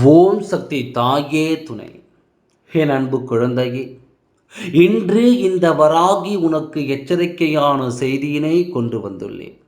ஓம் சக்தி தாயே துணை. என் அன்பு குழந்தையே இன்று இந்த வராகி உனக்கு எச்சரிக்கையான செய்தியினை கொண்டு வந்துள்ளேன்.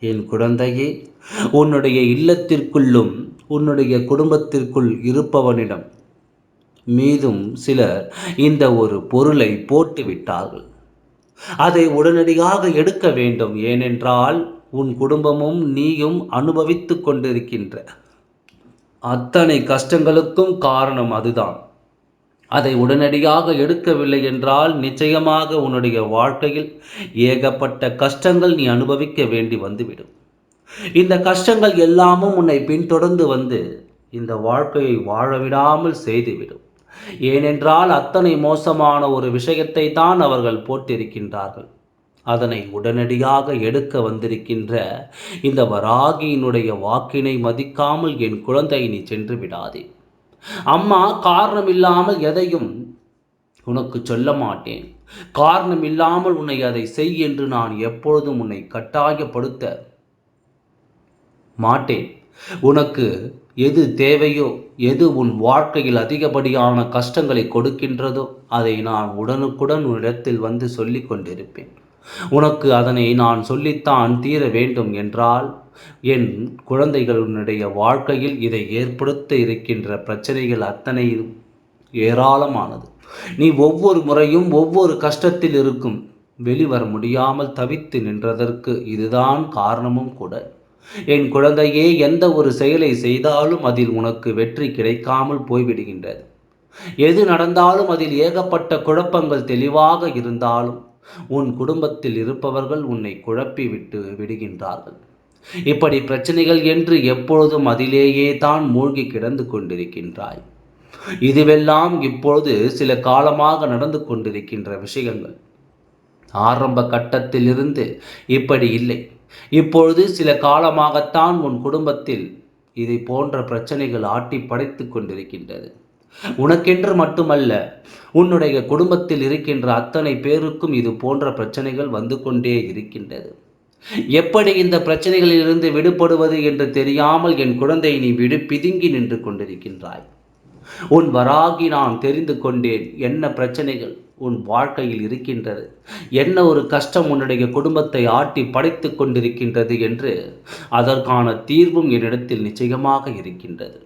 என் குழந்தையே உன்னுடைய இல்லத்திற்குள்ளும் உன்னுடைய குடும்பத்திற்குள் இருப்பவனிடம் மீதும் சிலர் இந்த ஒரு பொருளை போட்டு விட்டார்கள் அதை உடனடியாக எடுக்க வேண்டும். ஏனென்றால் உன் குடும்பமும் நீயும் அனுபவித்துக் கொண்டிருக்கின்ற அத்தனை கஷ்டங்களுக்கும் காரணம் அதுதான். அதை உடனடியாக எடுக்கவில்லை என்றால் நிச்சயமாக உன்னுடைய வாழ்க்கையில் ஏகப்பட்ட கஷ்டங்கள் நீ அனுபவிக்க வேண்டி வந்துவிடும். இந்த கஷ்டங்கள் எல்லாமும் உன்னை பின்தொடர்ந்து வந்து இந்த வாழ்க்கையை வாழ விடாமல் செய்துவிடும். ஏனென்றால் அத்தனை மோசமான ஒரு விஷயத்தை தான் அவர்கள் போட்டிருக்கின்றார்கள் அதனை உடனடியாக எடுக்க வந்திருக்கின்ற இந்த வராகியினுடைய வாக்கினை மதிக்காமல் என் குழந்தை நீ சென்று விடாதே. அம்மா காரணம் இல்லாமல் எதையும் உனக்கு சொல்ல மாட்டேன். காரணம் இல்லாமல் உன்னை அதை செய் என்று நான் எப்பொழுதும் உன்னை கட்டாயப்படுத்த மாட்டேன். உனக்கு எது தேவையோ எது உன் வாழ்க்கையில் அதிகப்படியான கஷ்டங்களை கொடுக்கின்றதோ அதை நான் உடனுக்குடன் உன்னிடத்தில் வந்து சொல்லிக் கொண்டிருப்பேன். உனக்கு அதனை நான் சொல்லித்தான் தீர வேண்டும் என்றால் என் குழந்தைகளுடைய வாழ்க்கையில் இதை ஏற்படுத்த இருக்கின்ற பிரச்சனைகள் அத்தனை ஏராளமானது. நீ ஒவ்வொரு முறையும் ஒவ்வொரு கஷ்டத்தில் இருக்கும். வெளிவர முடியாமல் தவித்து நின்றதற்கு இதுதான் காரணமும் கூட. என் குழந்தையே எந்த ஒரு செயலை செய்தாலும் அதில் உனக்கு வெற்றி கிடைக்காமல் போய்விடுகின்றது. எது நடந்தாலும் அதில் ஏகப்பட்ட குழப்பங்கள் தெளிவாக இருந்தாலும் உன் குடும்பத்தில் இருப்பவர்கள் உன்னை குழப்பி விட்டு விடுகின்றார்கள். இப்படி பிரச்சனைகள் என்று எப்பொழுதும் அதிலேயே தான் மூழ்கி கிடந்து கொண்டிருக்கின்றாய். இதுவெல்லாம் இப்பொழுது சில காலமாக நடந்து கொண்டிருக்கின்ற விஷயங்கள். ஆரம்ப கட்டத்திலிருந்து இப்படி இல்லை. இப்பொழுது சில காலமாகத்தான் உன் குடும்பத்தில் இதை போன்ற பிரச்சனைகள் ஆட்டி படைத்து கொண்டிருக்கின்றது. உனக்கென்று மட்டுமல்ல உன்னுடைய குடும்பத்தில் இருக்கின்ற அத்தனை பேருக்கும் இது போன்ற பிரச்சனைகள் வந்து கொண்டே இருக்கின்றது. எப்படி இந்த பிரச்சனைகளிலிருந்து விடுபடுவது என்று தெரியாமல் என் குழந்தை நீ விடு பிதுங்கி நின்று கொண்டிருக்கின்றாய். உன் வராகி நான் தெரிந்து கொண்டேன் என்ன பிரச்சனைகள் உன் வாழ்க்கையில் இருக்கின்றது என்ன ஒரு கஷ்டம் உன்னுடைய குடும்பத்தை ஆட்டி படைத்து கொண்டிருக்கின்றது என்று அதற்கான தீர்வும் என்னிடத்தில் நிச்சயமாக இருக்கின்றது.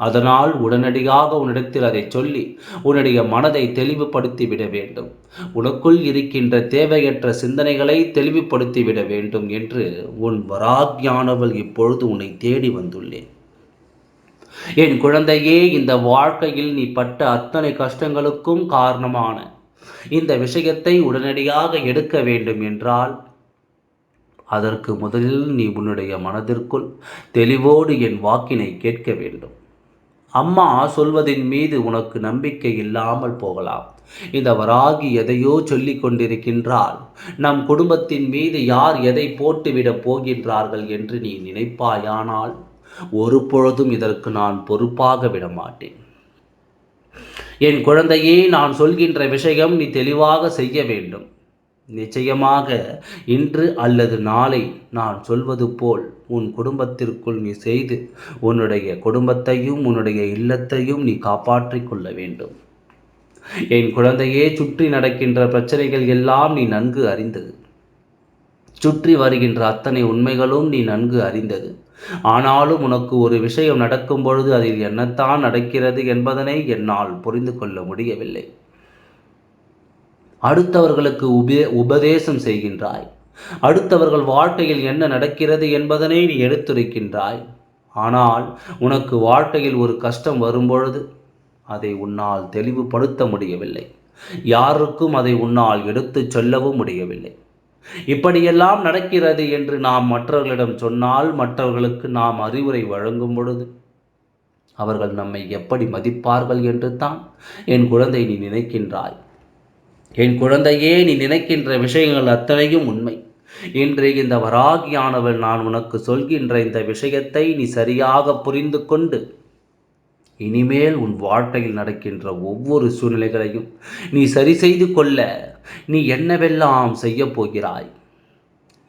அதனால் உடனடியாக உன்னிடத்தில் அதை சொல்லி உன்னுடைய மனதை தெளிவுபடுத்தி விட வேண்டும். உனக்குள் இருக்கின்ற தேவையற்ற சிந்தனைகளை தெளிவுபடுத்தி விட வேண்டும் என்று உன் வராக்யானவள் இப்பொழுது உன்னை தேடி வந்துள்ளேன். என் குழந்தையே இந்த வாழ்க்கையில் நீ பட்ட அத்தனை கஷ்டங்களுக்கும் காரணமான இந்த விஷயத்தை உடனடியாக எடுக்க வேண்டும் என்றால் அதற்கு முதலில் நீ உன்னுடைய மனதிற்குள் தெளிவோடு என் வாக்கினை கேட்க வேண்டும். அம்மா சொல்வதின் மீது உனக்கு நம்பிக்கை இல்லாமல் போகலாம். இந்த வராகி எதையோ சொல்லிக் கொண்டிருக்கின்றால் நம் குடும்பத்தின் மீது யார் எதை போட்டுவிடப் போகின்றார்கள் என்று நீ நினைப்பாயானால் ஒரு பொழுதும் இதற்கு நான் பொறுப்பாக விட மாட்டேன் என் குழந்தையே நான் சொல்கின்ற விஷயம் நீ தெளிவாக செய்ய வேண்டும். நிச்சயமாக இன்று அல்லது நாளை நான் சொல்வது போல் உன் குடும்பத்திற்குள் நீ செய்து உன்னுடைய குடும்பத்தையும் உன்னுடைய இல்லத்தையும் நீ காப்பாற்றிக் கொள்ள வேண்டும். என் குழந்தையே சுற்றி நடக்கின்ற பிரச்சனைகள் எல்லாம் நீ நன்கு அறிந்தது. சுற்றி வருகின்ற அத்தனை உண்மைகளும் நீ நன்கு அறிந்தது. ஆனாலும் உனக்கு ஒரு விஷயம் நடக்கும் பொழுது அதில் என்னத்தான் நடக்கிறது என்பதனை என்னால் புரிந்து கொள்ள முடியவில்லை. அடுத்தவர்களுக்கு உபே உபதேசம் செய்கின்றாய். அடுத்தவர்கள் வாழ்க்கையில் என்ன நடக்கிறது என்பதனை நீ எடுத்துரைக்கின்றாய். ஆனால் உனக்கு வாழ்க்கையில் ஒரு கஷ்டம் வரும்பொழுது அதை உன்னால் தெளிவுபடுத்த முடியவில்லை. யாருக்கும் அதை உன்னால் எடுத்துச் சொல்லவும் முடியவில்லை. இப்படியெல்லாம் நடக்கிறது என்று நாம் மற்றவர்களிடம் சொன்னால் மற்றவர்களுக்கு நாம் அறிவுரை வழங்கும் பொழுது அவர்கள் நம்மை எப்படி மதிப்பார்கள் என்று தான் என் குழந்தை நீ நினைக்கின்றாய். என் குழந்தையே நீ நினைக்கின்ற விஷயங்கள் அத்தனையும் உண்மை. இன்று இந்த வராகியானவள் நான் உனக்கு சொல்கின்ற இந்த விஷயத்தை நீ சரியாக புரிந்து கொண்டு இனிமேல் உன் வாழ்க்கையில் நடக்கின்ற ஒவ்வொரு சூழ்நிலைகளையும் நீ சரி செய்து கொள்ள நீ என்னவெல்லாம் செய்ய போகிறாய்?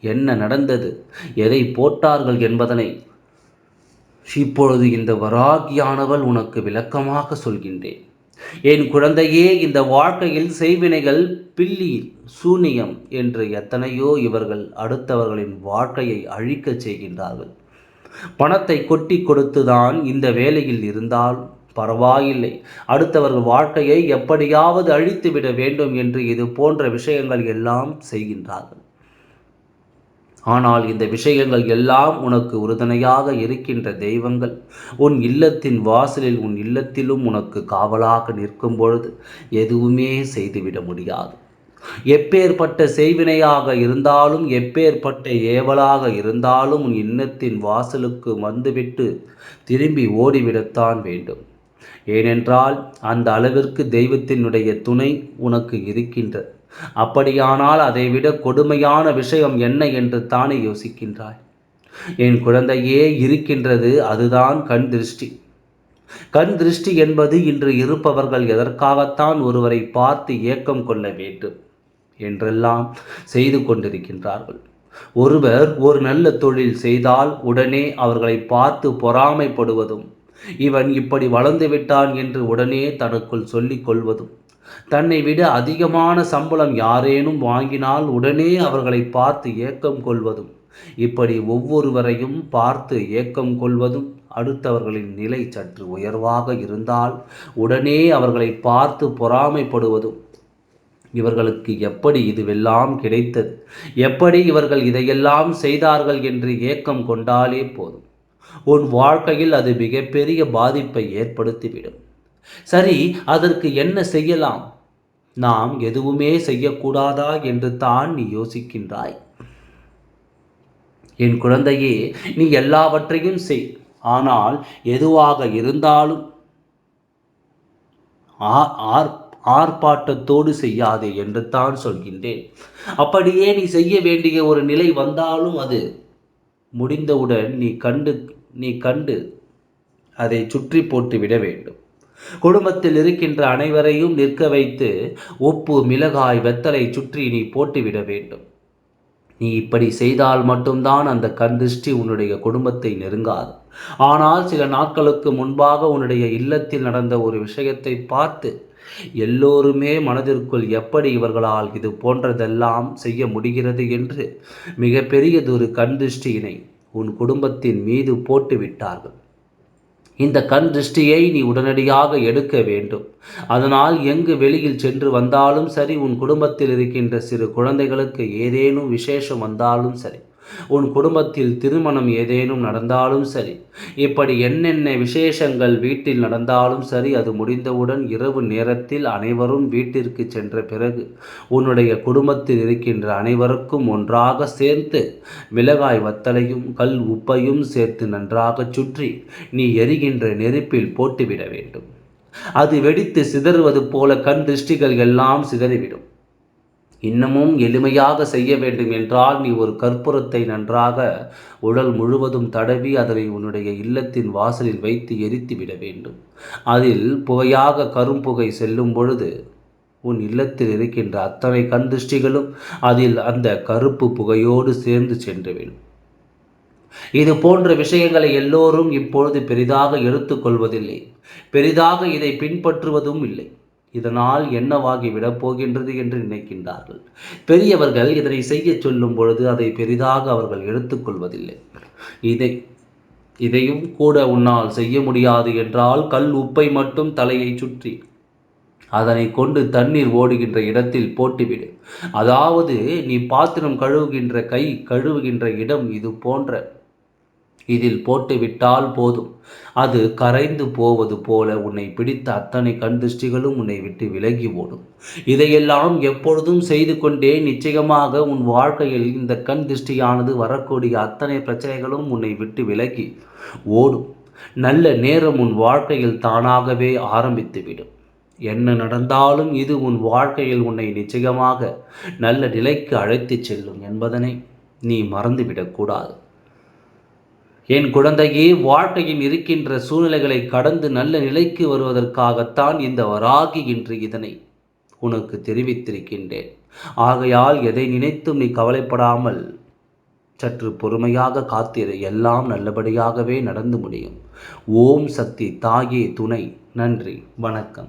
என்ன நடந்தது? எதை போட்டார்கள் என்பதனை இப்பொழுது இந்த வராகியானவள் உனக்கு விளக்கமாக சொல்கின்றேன். என் குழந்தையே இந்த வாழ்க்கையில் செய்வினைகள் பில்லி சூனியம் என்று எத்தனையோ இவர்கள் அடுத்தவர்களின் வாழ்க்கையை அழிக்கச் செய்கின்றார்கள். பணத்தை கொட்டி கொடுத்துதான் இந்த வேலையில் இருந்தால் பரவாயில்லை. அடுத்தவர்கள் வாழ்க்கையை எப்படியாவது அழித்துவிட வேண்டும் என்று இது போன்ற விஷயங்கள் எல்லாம் செய்கின்றார்கள். ஆனால் இந்த விஷயங்கள் எல்லாம் உனக்கு உறுதுணையாக இருக்கின்ற தெய்வங்கள். உன் இல்லத்தின் வாசலில் உன் இல்லத்திலும் உனக்கு காவலாக நிற்கும் பொழுது எதுவுமே செய்துவிட முடியாது. எப்பேற்பட்ட செய்வினையாக இருந்தாலும் எப்பேற்பட்ட ஏவலாக இருந்தாலும் உன் இன்னத்தின் வாசலுக்கு வந்துவிட்டு திரும்பி ஓடிவிடத்தான் வேண்டும். ஏனென்றால் அந்த அளவிற்கு தெய்வத்தினுடைய துணை உனக்கு இருக்கின்றது. அப்படியானால் அதைவிட கொடுமையான விஷயம் என்ன என்று தானே யோசிக்கின்றாய். என் குழந்தையே இருக்கின்றது அதுதான் கண் திருஷ்டி. கண் திருஷ்டி என்பது இன்று இருப்பவர்கள் எதற்காகத்தான் ஒருவரை பார்த்து ஏக்கம் கொள்ள வேண்டும் என்றெல்லாம் செய்து கொண்டிருக்கின்றார்கள். ஒருவர் ஒரு நல்ல தொழில் செய்தால் உடனே அவர்களை பார்த்து பொறாமைப்படுவதும் இவன் இப்படி வளர்ந்து விட்டான் என்று உடனே தனக்குள் சொல்லிக் கொள்வதும் தன்னை விட அதிகமான சம்பளம் யாரேனும் வாங்கினால் உடனே அவர்களை பார்த்து ஏக்கம் கொள்வதும் இப்படி ஒவ்வொருவரையும் பார்த்து ஏக்கம் கொள்வதும் அடுத்தவர்களின் நிலை சற்று உயர்வாக இருந்தால் உடனே அவர்களை பார்த்து பொறாமைப்படுவதும் இவர்களுக்கு எப்படி இதுவெல்லாம் கிடைத்தது? எப்படி இவர்கள் இதையெல்லாம் செய்தார்கள் என்று ஏக்கம் கொண்டாலே போதும். உன் வாழ்க்கையில் அது மிகப்பெரிய பாதிப்பை ஏற்படுத்திவிடும். சரி அதற்கு என்ன செய்யலாம்? நாம் எதுவுமே செய்யக்கூடாதா என்று தான் நீ யோசிக்கின்றாய். என் குழந்தையே நீ எல்லாவற்றையும் செய். ஆனால் எதுவாக இருந்தாலும் ஆர் ஆர்ப்பாட்டத்தோடு செய்யாதே என்று தான் சொல்கின்றேன். அப்படியே நீ செய்ய வேண்டிய ஒரு நிலை வந்தாலும் அது முடிந்தவுடன் நீ கண்டு நீ கண்டு அதை சுற்றி போட்டு விட வேண்டும். குடும்பத்தில் இருக்கின்ற அனைவரையும் நிற்க வைத்து உப்பு மிளகாய் வெத்தலை சுற்றி நீ போட்டுவிட வேண்டும். நீ இப்படி செய்தால் மட்டும்தான் அந்த கண் திருஷ்டி உன்னுடைய குடும்பத்தை நெருங்காது. ஆனால் சில நாட்களுக்கு முன்பாக உன்னுடைய இல்லத்தில் நடந்த ஒரு விஷயத்தை பார்த்து எல்லோருமே மனதிற்குள் எப்படி இவர்களால் இது போன்றதெல்லாம் செய்ய முடிகிறது என்று மிகப்பெரியதொரு கண் திருஷ்டியினை உன் குடும்பத்தின் மீது போட்டு விட்டார்கள் இந்த கண் திருஷ்டியை நீ உடனடியாக எடுக்க வேண்டும். அதனால் எங்கு வெளியில் சென்று வந்தாலும் சரி உன் குடும்பத்தில் இருக்கின்ற சிறு குழந்தைகளுக்கு ஏதேனும் விசேஷம் வந்தாலும் சரி உன் குடும்பத்தில் திருமணம் ஏதேனும் நடந்தாலும் சரி. இப்படி என்னென்ன விசேஷங்கள் வீட்டில் நடந்தாலும் சரி அது முடிந்தவுடன் இரவு நேரத்தில் அனைவரும் வீட்டிற்கு சென்ற பிறகு உன்னுடைய குடும்பத்தில் இருக்கின்ற அனைவருக்கும் ஒன்றாக சேர்த்து மிளகாய் வத்தலையும் கல் உப்பையும் சேர்த்து நன்றாக சுற்றி நீ எரிகின்ற நெருப்பில் போட்டுவிட வேண்டும். அது வெடித்து சிதறுவது போல கண் திருஷ்டிகள் எல்லாம் சிதறிவிடும். இன்னமும் எளிமையாக செய்ய வேண்டும் என்றால் நீ ஒரு கற்பூரத்தை நன்றாக உடல் முழுவதும் தடவி அதனை உன்னுடைய இல்லத்தின் வாசலில் வைத்து எரித்து விட வேண்டும். அதில் புகையாக கரும்புகை செல்லும் பொழுது உன் இல்லத்தில் இருக்கின்ற அத்தனை கண் திருஷ்டிகளும் அதில் அந்த கருப்பு புகையோடு சேர்ந்து சென்றுவிடும் இது போன்ற விஷயங்களை எல்லோரும் இப்பொழுது பெரிதாக எடுத்துக்கொள்வதில்லை. பெரிதாக இதை பின்பற்றுவதும் இல்லை. இதனால் என்னவாகிவிடப் போகின்றது என்று நினைக்கின்றார்கள். பெரியவர்கள் இதனை செய்ய சொல்லும் பொழுது அதை பெரிதாக அவர்கள் எடுத்துக்கொள்வதில்லை இதை இதையும் கூட உன்னால் செய்ய முடியாது என்றால் கல் உப்பை மட்டும் தலையை சுற்றி அதனை கொண்டு தண்ணீர் ஓடுகின்ற இடத்தில் போட்டுவிடு. அதாவது நீ பாத்திரம் கழுவுகின்ற கை கழுவுகின்ற இடம் இது போன்ற இதில் போட்டுவிட்டால் போதும். அது கரைந்து போவது போல உன்னை பிடித்த அத்தனை கண் திருஷ்டிகளும் உன்னை விட்டு விலகி ஓடும். இதையெல்லாம் எப்பொழுதும் செய்து கொண்டே நிச்சயமாக உன் வாழ்க்கையில் இந்த கண் திருஷ்டியானது வரக்கூடிய அத்தனை பிரச்சனைகளும் உன்னை விட்டு விலகி ஓடும். நல்ல நேரம் உன் வாழ்க்கையில் தானாகவே ஆரம்பித்துவிடும். என்ன நடந்தாலும் இது உன் வாழ்க்கையில் உன்னை நிச்சயமாக நல்ல நிலைக்கு அழைத்துச் செல்லும் என்பதனை நீ மறந்துவிடக்கூடாது என் குழந்தையே வாழ்க்கையில் இருக்கின்ற சூழ்நிலைகளை கடந்து நல்ல நிலைக்கு வருவதற்காகத்தான் இந்த வராகி இன்று இதனை உனக்கு தெரிவித்திருக்கின்றேன். ஆகையால் எதை நினைத்தும் நீ கவலைப்படாமல் சற்று பொறுமையாக காத்திரு. எல்லாம் நல்லபடியாகவே நடந்து முடியும். ஓம் சக்தி தாயே துணை. நன்றி. வணக்கம்.